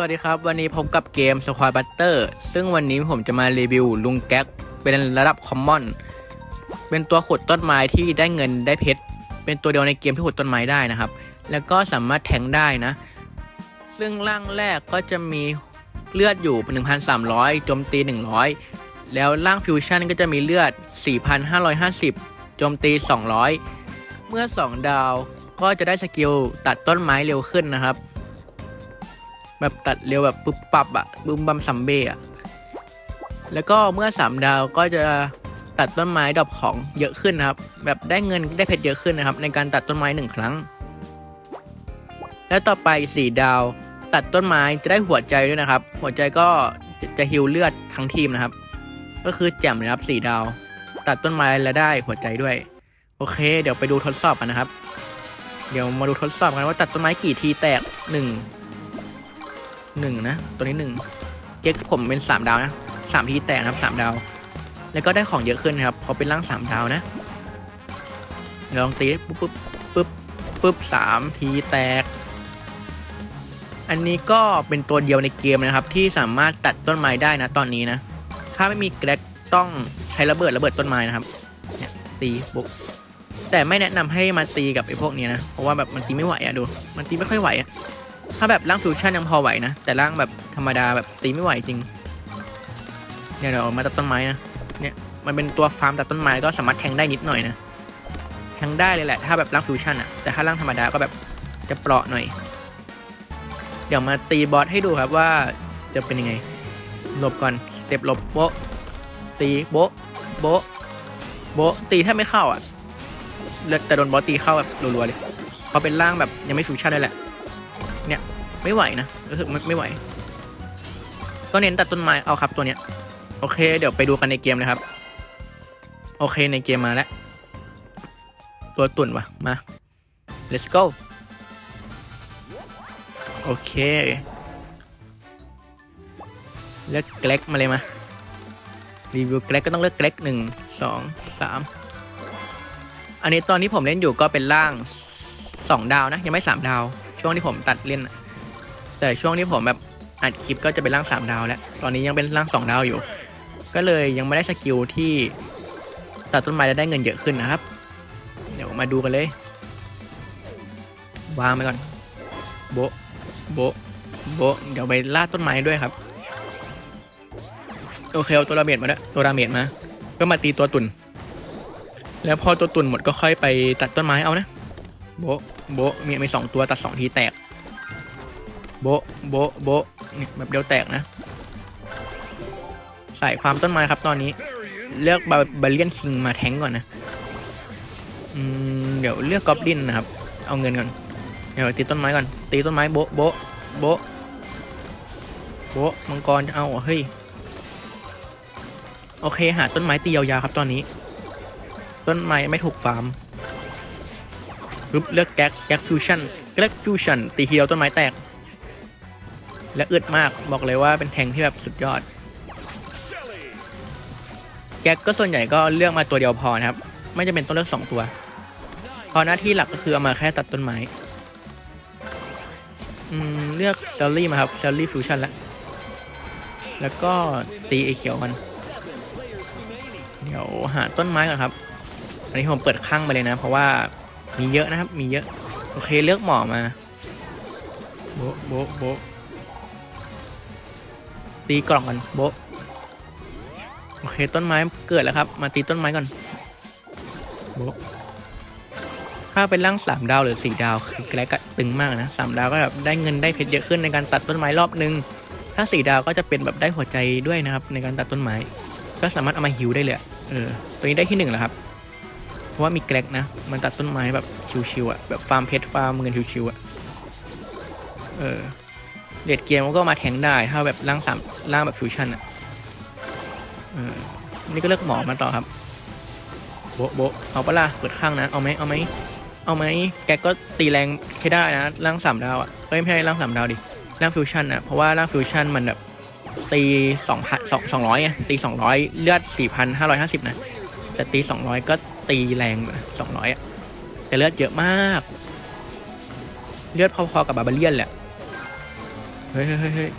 วัสดีครับ วันนี้พบกับเกม Squad Butter ซึ่งวันนี้ผมจะมารีวิวลุงแก๊ก เป็นระดับคอมมอน เป็นตัวขุดต้นไม้ที่ได้เงินได้เพชร เป็นตัวเดียวในเกมที่ขุดต้นไม้ได้นะครับ แล้วก็สามารถแทงได้นะ ซึ่งร่างแรกก็จะมีเลือดอยู่ 1,300 โจมตี 100 แล้วร่างฟิวชั่นก็จะมีเลือด 4,550 โจมตี 200 เมื่อ 2 ดาวก็จะได้สกิลตัดต้นไม้เร็วขึ้นนะครับ แบบตัดเร็วแบบปุ๊บปับอะบึมบัมซัมเบ้อะแล้วก็เมื่อ 3 ดาวก็จะตัดต้นไม้ดอกของเยอะขึ้นนะครับ แบบได้เงินได้เพชรเยอะขึ้นนะครับ ในการตัดต้นไม้หนึ่งครั้ง แล้วต่อไป 4 ดาว ตัดต้นไม้จะได้หัวใจด้วยนะครับ หัวใจก็จะจะฮิวเลือดทั้งทีมนะครับ ก็คือแจ่มเลยครับ 4 ดาว ตัดต้นไม้แล้วได้หัวใจด้วย โอเค เดี๋ยวไปดูทดสอบกันนะครับ เดี๋ยวมาดูทดสอบกันว่าตัดต้นไม้กี่ทีแตกหนึ่ง หนึ่งนะ ตัวนี้หนึ่งเก๊กผมเป็นสามดาวนะสามทีแตกครับสามดาว แล้วก็ได้ของเยอะขึ้นครับพอเป็นร่างสามดาวนะลองตีปุ๊บปุ๊บปุ๊บปุ๊บสามทีแตก อันนี้ก็เป็นตัวเดียวในเกมนะครับ ที่สามารถตัดต้นไม้ได้นะตอนนี้นะ ถ้าไม่มีแกร็กต้องใช้ระเบิดระเบิดต้นไม้นะครับเนี่ยตีปุ๊บแต่ไม่แนะนำให้มาตีกับไอ้พวกนี้นะ เพราะว่าแบบมันตีไม่ไหวอะดู มันตีไม่ค่อยไหวอะ ถ้าแบบร่างฟิวชั่นยังพอไหวนะ แต่ร่างแบบธรรมดาแบบตีไม่ไหวจริง เนี่ยเดี๋ยวเอามาตัดต้นไม้นะ เนี่ยมันเป็นตัวฟาร์มตัดต้นไม้ก็สามารถแทงได้นิดหน่อยนะ แทงได้เลยแหละ ถ้าแบบร่างฟิวชั่นอะแต่ถ้าร่างธรรมดาก็แบบจะเปราะหน่อย เดี๋ยวมาตีบอสให้ดูครับว่าจะเป็นยังไง หลบก่อน สเต็ปหลบโบตีโบโบโบตีแทบไม่เข้าอะแต่โดนบอสตีเข้าแบบรัวๆเลยเพราะเป็นร่างแบบยังไม่ฟิวชั่นเลยแหละ ไม่ไหวนะรู้สึกไม่ไม่ไหว ก็เน้นตัดต้นไม้เอาครับตัวเนี้ย โอเค เดี๋ยวไปดูกันในเกมเลยครับ โอเคในเกมมาแล้ว ตัวตุ่นวะมา let's go โอเค เลือกแกล็กมาเลยมารีวิวแกล็กก็ต้องเลือกแกล็กหนึ่งสองสามอันนี้ตอนที่ผมเล่นอยู่ก็เป็นร่างสองดาวนะ ยังไม่สามดาว ช่วงที่ผมตัดเล่นนะ แต่ช่วงที่ผมแบบอัดคลิปก็จะเป็นร่างสามดาวแล้วตอนนี้ยังเป็นร่างสองดาวอยู่ ก็เลยยังไม่ได้สกิลที่ตัดต้นไม้แล้วได้เงินเยอะขึ้นนะครับ เดี๋ยวมาดูกันเลยวางไปก่อนโบโบโบเดี๋ยวไปล่าต้นไม้ด้วยครับโอเคเอาตัวดาเมจมาด้วตัวดาเมจมา ก็มาตีตัวตุ่น แล้วพอตัวตุ่นหมดก็ค่อยไปตัดต้นไม้เอานะ โบโบมีมีสองตัวตัดสองทีแตก โบโบโบนี่แบบเดียวแตกนะ ใส่ฟามต้นไม้ครับตอนนี้ เลือกบาบาเลียนคิงมาแทงก่อนนะอืมเดี๋ยวเลือกกอบลินนะครับ เอาเงินก่อน เดี๋ยวตีต้นไม้ก่อน ตีต้นไม้โบโบโบโบมังกรจะเอาเหรอเฮ้ย โอเคหาต้นไม้ตียาวๆครับตอนนี้ ต้นไม้ไม่ถูกฟาร์มปึ๊บเลือกแก๊กแก๊กฟิวชั่นแก๊กฟิวชั่นตีเฮียวต้นไม้แตก และอึดมากบอกเลยว่าเป็นแทงที่แบบสุดยอด แก๊กก็ส่วนใหญ่ก็เลือกมาตัวเดียวพอนะครับ ไม่จำเป็นต้องเลือกสองตัวพรหน้าที่หลักก็คือเอามาแค่ตัดต้นไม้อืมเลือกเซลลี่มาครับเซลลี่ฟิวชั่นแล้วแล้วก็ตีไอเขียวมันเดี๋ยวหาต้นไม้ก่อนครับ อันนี้ผมเปิดข้างไปเลยนะ เพราะว่ามีเยอะนะครับ มีเยอะ โอเคเลือกหมอมา โบโบโบะ ตีกล่องกันโบโอเคต้นไม้เกิดแล้วครับ มาตีต้นไม้ก่อนโบถ้าเป็นร่างสามดาวหรือสี่ดาวคือแกลกตึงมากนะสามดาวก็แบบได้เงินได้เพชรเยอะขึ้นในการตัดต้นไม้รอบนึง ถ้าสี่ดาวก็จะเป็นแบบได้หัวใจด้วยนะครับ ในการตัดต้นไม้ ก็สามารถเอามาฮิวได้เลยเออตัวนี้ได้ที่หนึ่งแล้วครับเพราะว่ามีแกลกนะ มันตัดต้นไม้แบบชิวๆอะแบบฟาร์มเพชรฟาร์มเงินชิวๆอะเออ เดดเกมก็มาแทงได้ ถ้าแบบร่างสามร่างแบบฟิวชั่นอะเออนี่ก็เลือกหมอมาต่อครับ โบะโบะเอาปะล่ะเปิดข้างนะ เอาไหมเอาไหมเอาไหมแกก็ตีแรงใช้ได้นะร่างสามดาวอะเอ้ยไม่ใช่ร่างสามดาวดิร่างฟิวชั่นอะเพราะว่าร่างฟิวชั่นมันแบบตีสองพันสองสองร้อยไงตีสองร้อยเลือดสี่พันห้าร้อยห้าสิบนะแต่ตีสองร้อยก็ตีแรงสองร้อยอะแต่เลือดเยอะมาก เลือดพอๆกับบาบาเลียนแหละ เฮ้ยเฮ้ยเฮ้ยเฮ้ย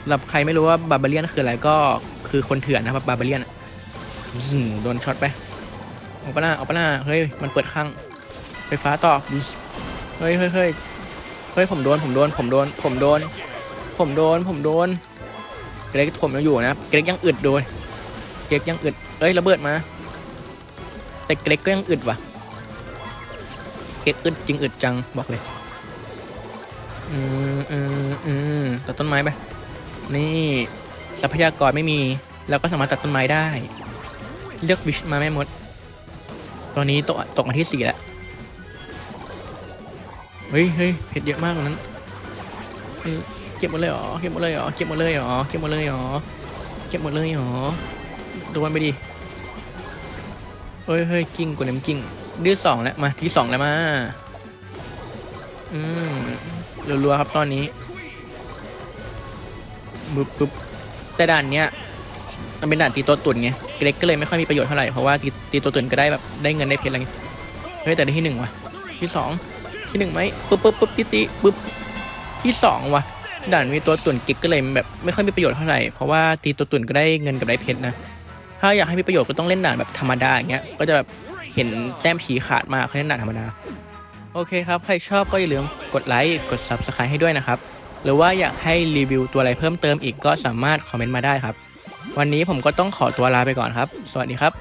สำหรับใครไม่รู้ว่าบาบาเลียนคืออะไรก็คือคนเถื่อนนะครับบาบาเลียนซึมโดนช็อตไปเอาปะหน้าเอาปะหน้าเฮ้ยมันเปิดข้างไฟฟ้าต่อบเฮ้ยเฮ้ยเฮ้ยเฮ้ยผมโดนผมโดนผมโดนผมโดน ผมโดนผมโดนเกรกผมยังอยู่นะเกรกยังอึดโดนเกรกยังอึดเอ้ยระเบิดมา แต่เกรกก็ยังอึดว่ะเกรกอึดจริงอึดจังบอกเลย อืมอืมอืมตัดต้นไม้ไป นี่ทรัพยากรไม่มีเราก็สามารถตัดต้นไม้ได้ เลือกวิชมาไม่มด ตอนนี้ตกตกมาที่สี่แล้ว เฮ้ยเฮ้ยเห็ดเยอะมากตรงนั้น เก็บหมดเลยเหรอ เก็บหมดเลยเหรอ เก็บหมดเลยเหรอ เก็บหมดเลยเหรอ เก็บหมดเลยเหรอ โดนไปดิ เฮ้ยเฮ้ยกิ้งกดน้ำกิ้งดื้อสองแล้วมาที่สองแล้วมา อืม รัวๆครับตอนนี้บึบบึบแต่ด่านเนี้ยมันเป็นด่านตีตัวตุ่นไงเกรกก็เลยไม่ค่อยมีประโยชน์เท่าไหร่เพราะว่าตีตีตัวตุ่นก็ได้แบบได้เงินได้เพชรอะไรเงี้ยเฮ้ยแต่ได้ที่หนึ่งว่ะที่สองที่หนึ่งไหมปุ๊บปุ๊บปุ๊บตีตีปุ๊บที่สองว่ะด่านมีตัวตุ่นเกรกก็เลยแบบไม่ค่อยมีประโยชน์เท่าไหร่เพราะว่าตีตัวตุ่นก็ได้เงินกับได้เพชรนะถ้าอยากให้มีประโยชน์ก็ต้องเล่นด่านแบบธรรมดาอย่างเงี้ยก็จะแบบเห็นแต้มฉีขาดมากเขาเล่นด่านธรรมดา โอเคครับ ใครชอบก็อย่าลืมกดไลค์ กด subscribe ให้ด้วยนะครับ หรือว่าอยากให้รีวิวตัวอะไรเพิ่มเติมอีกก็สามารถคอมเมนต์มาได้ครับ วันนี้ผมก็ต้องขอตัวลาไปก่อนครับ สวัสดีครับ